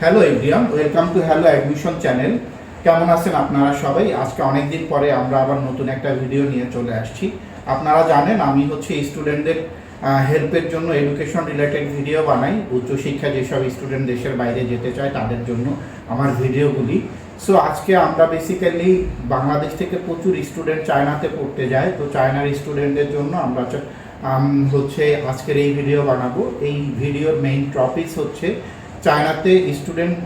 Hello everyone welcome to hello admission channel কেমন আছেন আপনারা সবাই? আজকে অনেক দিন পরে আমরা আবার নতুন একটা ভিডিও নিয়ে চলে আসছি। আপনারা জানেন, আমি হচ্ছে স্টুডেন্টদের হেল্পের জন্য এডুকেশন রিলেটেড ভিডিও বানাই। উচ্চশিক্ষা যেসব স্টুডেন্ট দেশের বাইরে যেতে চায় তাদের জন্য আমার ভিডিওগুলি সো আজকে আমরা বেসিক্যালি বাংলাদেশ থেকে প্রচুর স্টুডেন্ট চায়নাতে পড়তে যায়। তো চায়নার স্টুডেন্টদের জন্য আমরা হচ্ছে আজকের এই ভিডিও বানাবো। এই ভিডিওর মেইন টপিকস হচ্ছে চায়নাতে স্টুডেন্ট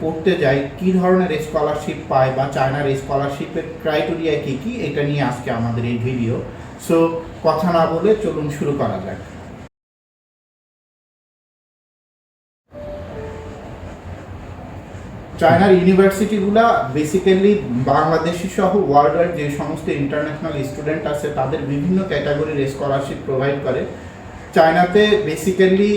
পড়তে যায়, কি ধরনের স্কলারশিপ পায় বা চায়নার স্কলারশিপের ক্রাইটেরিয়া কি কি, এটা নিয়ে আজকে আমাদের এই ভিডিও সো কথা না বলে চলুন শুরু করা যাক। চায়নার ইউনিভার্সিটিগুলা বেসিক্যালি বাংলাদেশি সহ ওয়ার্ল্ড ওয়াইড যে সমস্ত ইন্টারন্যাশনাল স্টুডেন্ট আছে, তাদের বিভিন্ন ক্যাটাগরির স্কলারশিপ প্রোভাইড করে। চায়নাতে বেসিক্যালি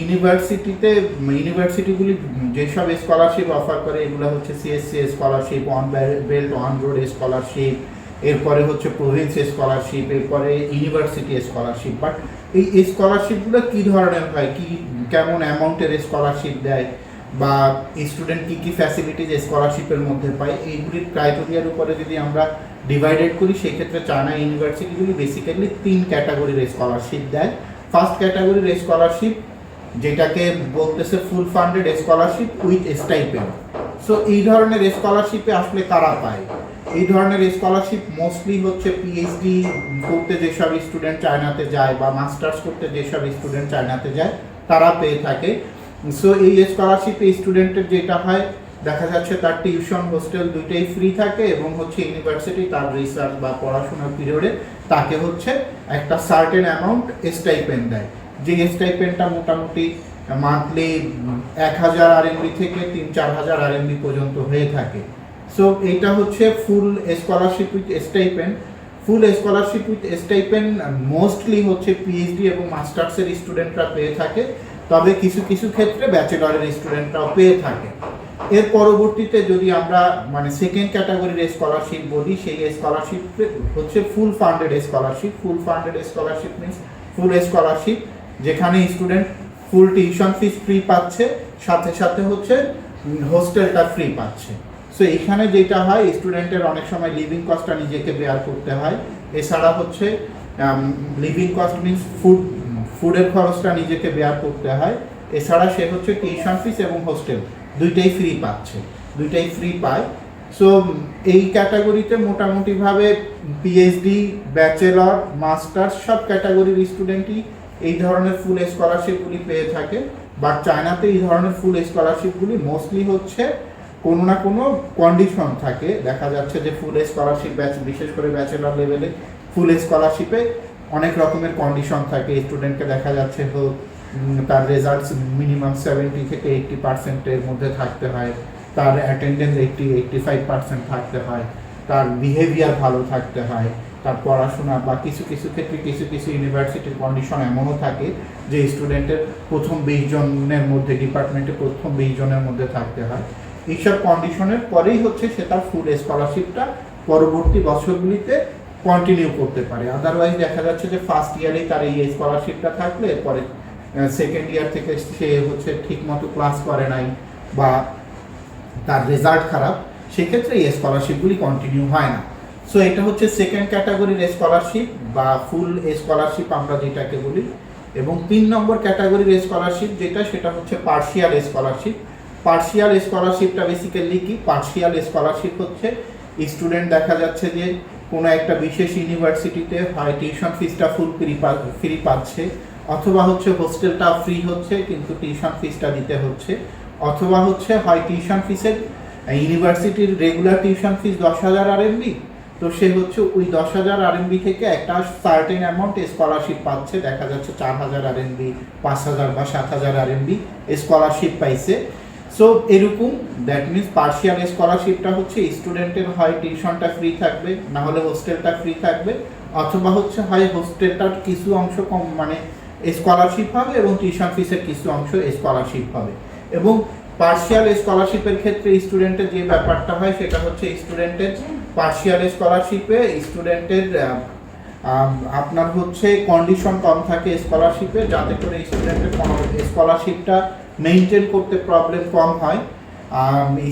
ইউনিভার্সিটিতে ইউনিভার্সিটিগুলি যেসব স্কলারশিপ অফার করে, এগুলো হচ্ছে CSC scholarship on belt on road scholarship এরপরে হচ্ছে প্রভিন্স স্কলারশিপ এরপরে ইউনিভার্সিটি স্কলারশিপ বাট এই স্কলারশিপগুলো কী ধরনের হয়? কি, কেমন অ্যামাউন্টের স্কলারশিপ দেয়? বা স্টুডেন্ট কী কী ফ্যাসিলিটিজ স্কলারশিপের মধ্যে পায়? এইগুলির ক্রাইটেরিয়ার উপরে যদি আমরা ডিভাইডেড করি, সেক্ষেত্রে চায়না ইউনিভার্সিটিগুলি বেসিক্যালি তিন ক্যাটাগরির স্কলারশিপ দেয়। ফার্স্ট ক্যাটাগরির স্কলারশিপ, যেটাকে বলতেছে full funded scholarship with stipend. So এই ধরনের স্কলারশিপে আসলে কারা পায়? এই ধরনের স্কলারশিপ মোস্টলি হচ্ছে পিএইচডি করতে যেসব স্টুডেন্ট চায়নাতে যায় বা মাস্টার্স করতে যেসব স্টুডেন্ট চায়নাতে যায়, তারা পেয়ে থাকে। সো এই স্কলারশিপে স্টুডেন্টের যেটা হয় দেখা যাচ্ছে তার টিউশন, হোস্টেল দুইটাই ফ্রি থাকে এবং হচ্ছে ইউনিভার্সিটি তার রিসার্চ বা পড়াশোনার পিরিয়ডে তাকে হচ্ছে একটা সার্টেন অ্যামাউন্ট স্টাইপেন্ড দেয়। যে স্টাইপেন্ডটা মোটামুটি মান্থলি এক হাজার আরএমবি থেকে তিন চার হাজার আরএমবি পর্যন্ত হয়ে থাকে। সো এইটা হচ্ছে full scholarship with stipend full scholarship with stipend mostly হচ্ছে পিএইচডি এবং মাস্টার্সের স্টুডেন্টরা পেয়ে থাকে। তবে কিছু কিছু ক্ষেত্রে ব্যাচেলরের স্টুডেন্টরাও পেয়ে থাকে। এর পরবর্তীতে যদি আমরা মানে সেকেন্ড ক্যাটাগরির স্কলারশিপ বলি, সেই স্কলারশিপ হচ্ছে full funded scholarship full funded scholarship means full scholarship যেখানে student full tuition fees free পাচ্ছে, সাথে সাথে হচ্ছে হোস্টেলটা ফ্রি পাচ্ছে। সো এখানে যেটা হয় স্টুডেন্টের অনেক সময় লিভিং কস্টটা নিজেকে বেয়ার করতে হয়। এছাড়া হচ্ছে লিভিং কস্ট মিনস ফুড ফুডের খরচটা নিজেকে বেয়ার করতে হয়। এছাড়া সে হচ্ছে টিউশন ফিস এবং হোস্টেল দুইটাই ফ্রি পাচ্ছে, দুইটাই ফ্রি পায়। সো এই ক্যাটাগরিতে মোটামুটিভাবে পিএইচডি ব্যাচেলর মাস্টার্স সব ক্যাটাগরির স্টুডেন্টই এই ধরনের ফুল স্কলারশিপগুলি পেয়ে থাকে। বাট চায়নাতে এই ধরনের ফুল স্কলারশিপগুলি মোস্টলি হচ্ছে কোনো না কোনো কন্ডিশন থাকে। দেখা যাচ্ছে যে ফুল স্কলারশিপ ব্যাচ বিশেষ করে ব্যাচেলর লেভেলে ফুল স্কলারশিপে অনেক রকমের কন্ডিশন থাকে। স্টুডেন্টকে দেখা যাচ্ছে হোক তার রেজাল্টস মিনিমাম সেভেন্টি থেকে এইটটি পার্সেন্টের মধ্যে থাকতে হয়। তার attendance eighty eighty five percent থাকতে হয়। তার বিহেভিয়ার ভালো থাকতে হয়। তার পড়াশোনা বা কিছু কিছু ক্ষেত্রে কিছু কিছু ইউনিভার্সিটির কন্ডিশন এমনও থাকে যে স্টুডেন্টের প্রথম বিশ জনের মধ্যে ডিপার্টমেন্টে প্রথম বিশ জনের মধ্যে থাকতে হয়। এইসব কন্ডিশনের পরেই হচ্ছে সে তার ফুল স্কলারশিপটা পরবর্তী বছরগুলিতে কন্টিনিউ করতে পারে। আদারওয়াইজ দেখা যাচ্ছে যে ফার্স্ট ইয়ারেই তার এই স্কলারশিপটা থাকলে পরে সেকেন্ড ইয়ার থেকে সে হচ্ছে ঠিক মতো ক্লাস করে নাই বা তার রেজাল্ট খারাপ, সেক্ষেত্রে এই স্কলারশিপগুলি কন্টিনিউ হয় না। সো এটা হচ্ছে সেকেন্ড ক্যাটাগরির স্কলারশিপ বা ফুল স্কলারশিপ আমরা যেটাকে বলি এবং তিন নম্বর ক্যাটাগরির স্কলারশিপ যেটা, সেটা হচ্ছে পার্শিয়াল স্কলারশিপ পার্শিয়াল স্কলারশিপটা বেসিক্যালি কি? পার্শিয়াল স্কলারশিপ হচ্ছে স্টুডেন্ট দেখা যাচ্ছে যে কোনো একটা বিশেষ ইউনিভার্সিটিতে হয় টিউশন ফিসটা ফুল ফ্রি ফ্রি পাচ্ছে। অথবা হচ্ছে হোস্টেলটা ফ্রি হচ্ছে, কিন্তু টিউশন ফিসটা দিতে হচ্ছে। অথবা হচ্ছে হয় টিউশন ফিসের ইউনিভার্সিটির রেগুলার টিউশন ফিস দশ হাজার আরএমবি তো সে হচ্ছে ওই দশ হাজার আরএমবি থেকে একটা সার্টেন অ্যামাউন্ট স্কলারশিপ পাচ্ছে, দেখা যাচ্ছে চার হাজার আরএমবি পাঁচ হাজার বা সাত হাজার আরএমবি স্কলারশিপ পাইছে। সো এরকম দ্যাট মিনস পার্সিয়াল স্কলারশিপটা হচ্ছে স্টুডেন্টের হয় টিউশনটা ফ্রি থাকবে না হলে হোস্টেলটা ফ্রি থাকবে, অথবা হচ্ছে হয় হোস্টেলটার কিছু অংশ কম মানে স্কলারশিপ হবে এবং টিউশন ফিসের কিছু অংশ স্কলারশিপ হবে। এবং পার্শিয়াল স্কলারশিপের ক্ষেত্রে স্টুডেন্টের যে ব্যাপারটা হয় সেটা হচ্ছে স্টুডেন্টের পার্শিয়াল স্কলারশিপে স্টুডেন্টের আপনার হচ্ছে কন্ডিশন কম থাকে স্কলারশিপে যাতে করে স্টুডেন্টের স্কলারশিপটা মেনটেন করতে প্রবলেম কম হয়।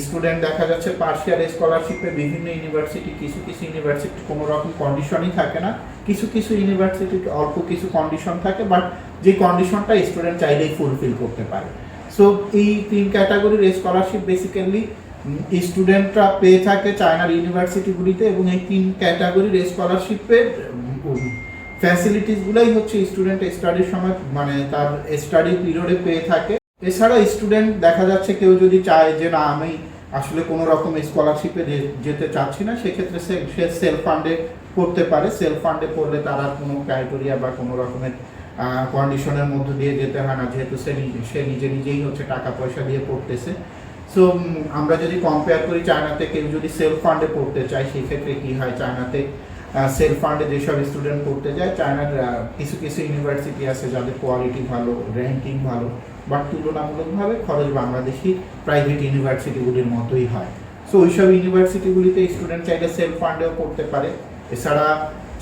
স্টুডেন্ট দেখা যাচ্ছে পার্সিয়াল স্কলারশিপে বিভিন্ন ইউনিভার্সিটি কিছু কিছু ইউনিভার্সিটি কোনো রকম কন্ডিশনই থাকে না। কিছু কিছু ইউনিভার্সিটি অল্প কিছু কন্ডিশন থাকে বাট যে কন্ডিশনটা স্টুডেন্ট চাইলেই ফুলফিল করতে পারে। সো এই তিন ক্যাটাগরির স্কলারশিপ বেসিক্যালি স্টুডেন্টরা পেয়ে থাকে চায়নার ইউনিভার্সিটিগুলিতে এবং এই তিন ক্যাটাগরির স্কলারশিপের ফ্যাসিলিটিসগুলোই হচ্ছে স্টুডেন্ট স্টাডির সময় মানে তার স্টাডি পিরিয়ডে পেয়ে থাকে। এছাড়া স্টুডেন্ট দেখা যাচ্ছে কেউ যদি চায় যে, না, আমি আসলে কোনো রকম স্কলারশিপে যেতে চাচ্ছি না, সেক্ষেত্রে সে সেলফ ফান্ডে পড়তে পারে সেলফ ফান্ডে পড়লে তার কোনো ক্রাইটেরিয়া বা কোনো রকমের কন্ডিশনের মধ্য দিয়ে যেতে হয় না, যেহেতু সে নিজে সে নিজে নিজেই হচ্ছে টাকা পয়সা দিয়ে পড়তেছে। সো আমরা যদি কম্পেয়ার করি চায়নাতে, কেউ যদি সেলফ ফান্ডে পড়তে চায়, সেই ক্ষেত্রে কি হয় চায়নাতে? সেলফ ফান্ডে যেসব স্টুডেন্ট পড়তে যায়, চায়নার কিছু কিছু ইউনিভার্সিটি আছে যাদের কোয়ালিটি ভালো র্যাঙ্কিং ভালো বাট তুলনামূলকভাবে খরচ বাংলাদেশি প্রাইভেট ইউনিভার্সিটিগুলির মতোই হয়। সো ওইসব ইউনিভার্সিটিগুলিতে স্টুডেন্ট চাইলে সেলফ ফান্ডেও পড়তে পারে। এছাড়া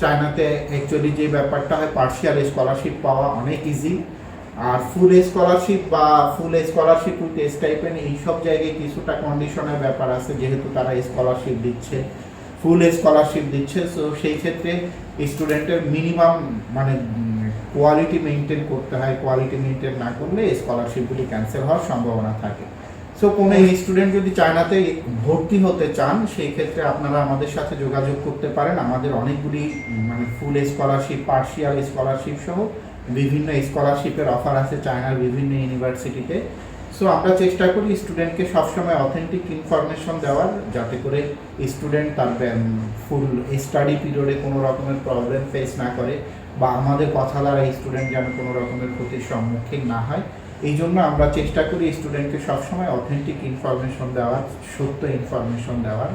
চায়নাতে অ্যাকচুয়ালি যে ব্যাপারটা হয় পার্সিয়াল স্কলারশিপ পাওয়া অনেক ইজি আর ফুল স্কলারশিপ বা ফুল স্কলারশিপ উইথ স্টাইপেন এইসব জায়গায় কিছুটা কন্ডিশনের ব্যাপার আছে, যেহেতু তারা স্কলারশিপ দিচ্ছে ফুল স্কলারশিপ দিচ্ছে। সো সেই ক্ষেত্রে স্টুডেন্টের মিনিমাম মানে কোয়ালিটি মেনটেন করতে হয় কোয়ালিটি মেনটেন না করলে স্কলারশিপগুলি ক্যান্সেল হওয়ার সম্ভাবনা থাকে। সো কোনো স্টুডেন্ট যদি চায়নাতে ভর্তি হতে চান, সেই ক্ষেত্রে আপনারা আমাদের সাথে যোগাযোগ করতে পারেন। আমাদের অনেকগুলি মানে ফুল স্কলারশিপ পার্সিয়াল স্কলারশিপ সহ বিভিন্ন স্কলারশিপের অফার আছে চায়নার বিভিন্ন ইউনিভার্সিটিতে সো আমরা চেষ্টা করি স্টুডেন্টকে সবসময় অথেন্টিক ইনফরমেশন দেওয়ার, যাতে করে স্টুডেন্ট তার ফুল স্টাডি পিরিয়ডে কোনো রকমের প্রবলেম ফেস না করে বা আমাদের কথা দ্বারা স্টুডেন্ট যেন কোনো রকমের ক্ষতির সম্মুখীন না হয়। এই জন্য আমরা চেষ্টা করি স্টুডেন্টকে সবসময় অথেন্টিক ইনফরমেশন দেওয়ার, সত্য ইনফরমেশন দেওয়ার।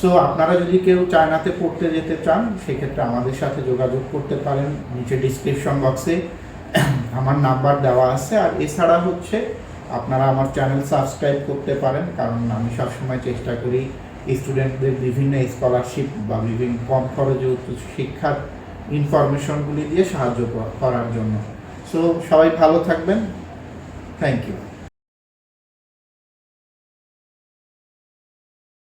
সো আপনারা যদি কেউ চায়নাতে পড়তে যেতে চান, সেক্ষেত্রে আমাদের সাথে যোগাযোগ করতে পারেন নিচে ডিসক্রিপশন বক্সে আমার নাম্বার দেওয়া আছে। আর এছাড়া হচ্ছে, আপনারা আমার চ্যানেল সাবস্ক্রাইব করতে পারেন, কারণ আমি সবসময় চেষ্টা করি স্টুডেন্টদের বিভিন্ন স্কলারশিপ বা বিভিন্ন কম খরচে উচ্চ শিক্ষার ইনফরমেশনগুলি দিয়ে সাহায্য করার জন্য। সো সবাই ভালো থাকবেন। Thank you.